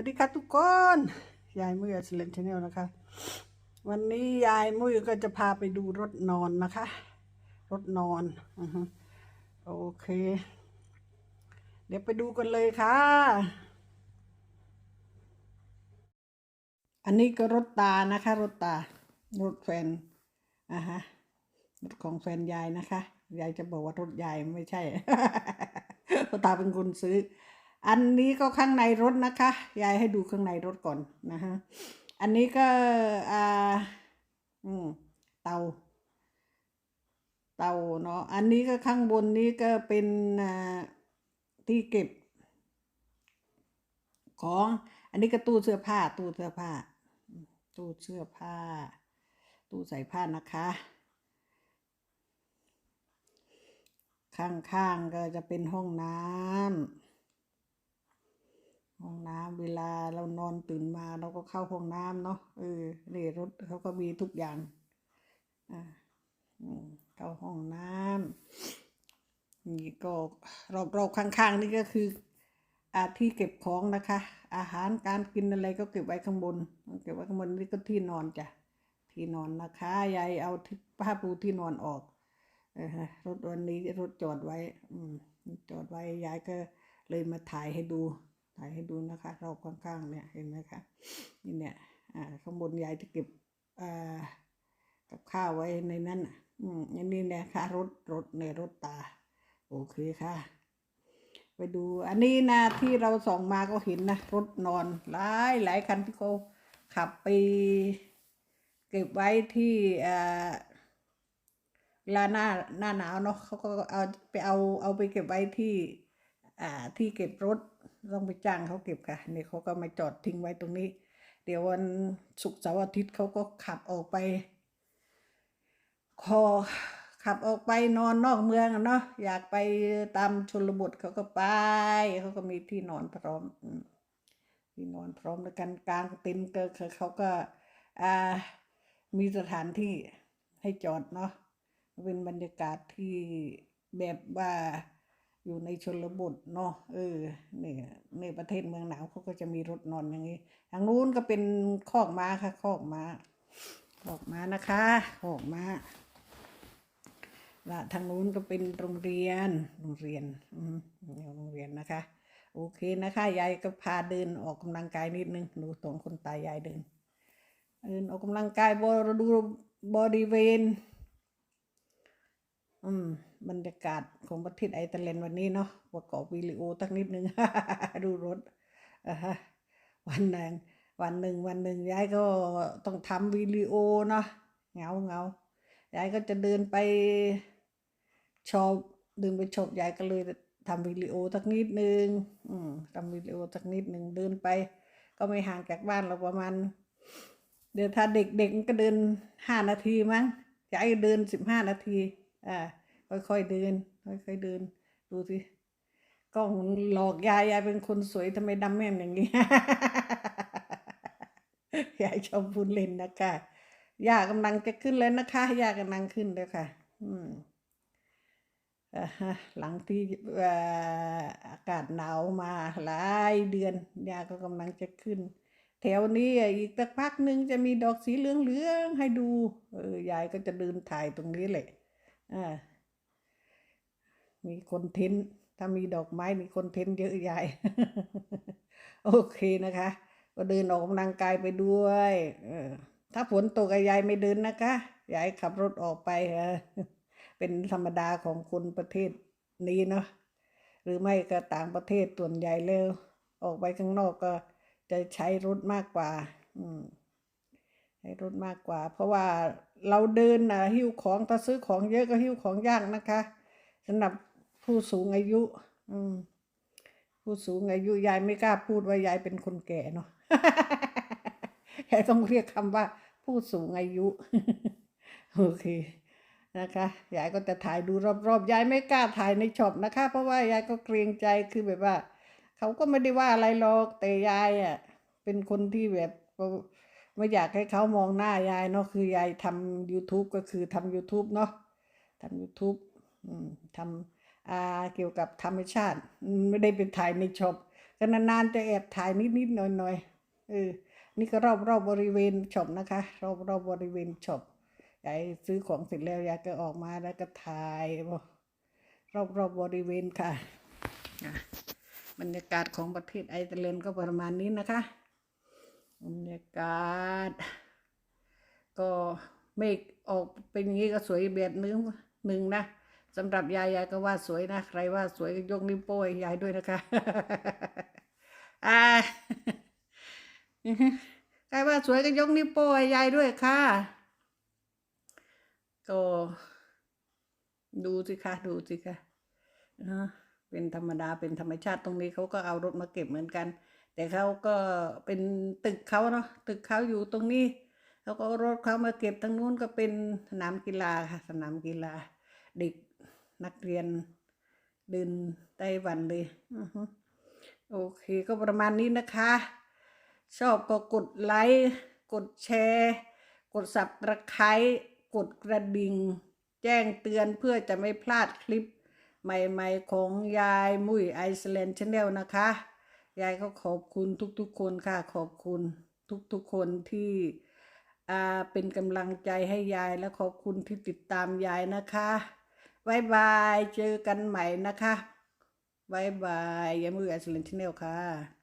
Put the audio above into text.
วัสดีครับทุกคน ยายมุ้ยสเลนชาแนลนะคะ วันนี้ยายมุ้ยก็จะพาไปดูรถนอนนะคะ รถนอนอโอเค เดี๋ยวไปดูกันเลยค่ะ อันนี้ก็รถตานะคะ รถตารถแฟนอะฮะรถของแฟนยายนะคะ ยายจะบอกว่ารถยายไม่ใช่ตาเป็นคนซื้อ อันนี้ก็ข้างในรถนะคะ ยายให้ดูข้างในรถก่อนนะฮะ อันนี้ก็อ่าอืมเตา เตาเนาะ อันนี้ก็ข้างบนนี้ก็เป็นอ่าที่เก็บ ของ อันนี้ก็ตู้เสื้อผ้า ตู้เสื้อผ้า ตู้เสื้อผ้า ตู้ใส่ผ้านะคะข้างๆก็จะเป็นห้องน้ำ ห้องน้ำเวลาเรานอนตื่นมาเราก็เข้าห้องน้ำเนาะเออนี่รถเขาก็มีทุกอย่างอ่าเข้าห้องน้ำนี่ก็รอบๆข้างๆนี่ก็คืออาที่เก็บของนะคะ อาหารการกินอะไรก็เก็บไว้ข้างบน เก็บไว้ข้างบนนี่ก็ที่นอนจ้ะที่นอนนะคะยายเอาผ้าปูที่นอนออกรถวันนี้รถจอดไว้ อืมจอดไว้ยายก็เลยมาถ่ายให้ดู ถ่ายให้ดูนะคะรอบข้างๆเนี่ยเห็นไหมคะนี่เนี่ยอ่าข้างบนยายจะเก็บอ่ากับข้าวไว้ในนั้นอะอืมอันนี้เนี่ยค่ะรถรถในรถตา โอเคค่ะ ไปดูอันนี้นะที่เราส่องมาก็เห็นนะรถนอนหลายหลายคันที่เขาขับไปเก็บไว้ที่อ่าเวลาหน้าหน้าหนาวเนาะเขาก็เอาไปเอาเอาไปเก็บไว้ที่อ่าที่เก็บรถ ต้องไปจ้างเขาเก็บค่ะนี่เขาก็มาจอดทิ้งไว้ตรงนี้ เดี๋ยววันศุกร์เสาร์อาทิตย์เขาก็ขับออกไป คอขับออกไปนอนนอกเมืองเนาะอยากไปตามชนบทเขาก็ไปเขาก็มีที่นอนพร้อมอืมที่นอนพร้อมแล้วกันกลางเต็นท์ก็คือเขาก็อ่ามีสถานที่ให้จอดเนาะเป็นบรรยากาศที่แบบว่า อยู่ในชนบทเนาะเออเนี่ยในประเทศเมืองหนาวเขาก็จะมีรถนอนอย่างนี้ทางนู้นก็เป็นคอกม้าค่ะคอกม้าออกมานะคะออกมาละทางนู้นก็เป็นโรงเรียนโรงเรียนอืมโรงเรียนนะคะ โอเคนะคะยายก็พาเดินออกกำลังกายนิดนึงดูสองคนตายายเดินเดินออกกำลังกายบรดูบริเวณ อืม บรรยากาศของประเทศไอร์แลนด์วันนี้เนาะประกอบวิดีโอตักนิดนึง ดูรถอ่าฮะวันหนึ่งวันหนึ่งวันหนึ่งยายก็ต้องทำวิดีโอเนาะเงาเงายายก็จะเดินไปชอบเดินไปชอบยายก็เลยทำวิดีโอสักนิดนึง อืมทำวิดีโอสักนิดนึงเดินไป ก็ไม่ห่างจากบ้านเราประมาณ เดินถ้าเด็กๆก็เดินห้านาทีมั้งยายเดินสิบห้านาที อ่าค่อยๆเดินค่อยๆเดิน ดูสิกล้องหลอกยายยายเป็นคนสวยทำไมดำแม่มอย่างนี้ ยายชอบพูดเล่นนะคะยากำลังจะขึ้นแล้วนะคะยากำลังขึ้นแล้วค่ะ อืมอ่าหลังที่อากาศหนาวมาหลายเดือนยาก็กำลังจะขึ้น แถวนี้อะอีกสักพักหนึ่งจะมีดอกสีเหลืองๆให้ดูเออยายก็จะเดินถ่ายตรงนี้แหละ อ่ามีคนเทนถ้ามีดอกไม้มีคนเทนเยอะยายโอเคนะคะ ก็เดินออกกำลังกายไปด้วยเออถ้าฝนตกยายไม่เดินนะคะยายขับรถออกไปเออเป็นธรรมดาของคนประเทศนี้เนาะหรือไม่ก็ต่างประเทศส่วนใหญ่แล้วออกไปข้างนอกก็จะใช้รถมากกว่า อืม ใช้รถมากกว่า เพราะว่าเราเดินนะหิ้วของถ้าซื้อของเยอะก็หิ้วของยากนะคะสำหรับผู้สูงอายุ อืมผู้สูงอายุยายไม่กล้าพูดว่ายายเป็นคนแก่เนาะยายต้องเรียกคำว่า ผู้สูงอายุ โอเคนะคะยายก็จะถ่ายดูรอบๆยายไม่กล้าถ่ายในช็อปนะคะ เพราะว่ายายก็เกรงใจคือแบบว่า เขาก็ไม่ได้ว่าอะไรหรอกแต่ยายอะ เป็นคนที่แบบ ไม่อยากให้เขามองหน้ายายเนาะคือยายทำ YouTube ก็คือทำ YouTube เนาะทำ YouTube ทำอ่าเกี่ยวกับธรรมชาติ ไม่ได้ไปถ่ายในช็อปกันานๆจะแอบถ่ายนิดๆหน่อยๆเออนี่ก็รอบรอบบริเวณช็อปนะคะ รอบรอบบริเวณช็อปยายซื้อของเสร็จแล้วยายก็ออกมาแล้วก็ถ่ายรอบรอบบริเวณค่ะบรรยากาศของประเทศไอร์แลนด์ก็ประมาณนี้นะคะากาศ ก็เมฆออกเป็นอย่างนี้ก็สวยแบบนึงหนึ่งนะสำหรับยายยายก็ว่าสวยนะ ใครว่าสวยก็ยกนิ้วโป้ยยายด้วยนะคะอ่าใครว่าสวยก็ยกนิ้วโป้ยยายด้วยค่ะ ก็ดูสิคะดูสิคะเป็นธรรมดาเป็นธรรมชาติตรงนี้เขาก็เอารถมาเก็บเหมือนกัน แต่เขาก็เป็นตึกเขาเนาะตึกเขาอยู่ตรงนี้เขาก็รถเขามาเก็บทางนู้นก็เป็นสนามกีฬาค่ะสนามกีฬา เด็กนักเรียนเดินไต้หวันเลยโอเคก็ประมาณนี้นะคะ ชอบก็กดไลค์กดแชร์ กดสับตะไคร้กดกระดิ่ง แจ้งเตือนเพื่อจะไม่พลาดคลิปใหม่ๆของยายมุ้ยไอซ์แลนด์ชาแนลนะคะ ยายก็ขอบคุณทุกๆคนค่ะขอบคุณทุกๆคนที่เป็นกำลังใจให้ยายและขอบคุณที่ติดตามยายนะคะบายบายเจอกันใหม่นะคะบายบายยายมือแอซ์แลนด์ชแนลค่ะ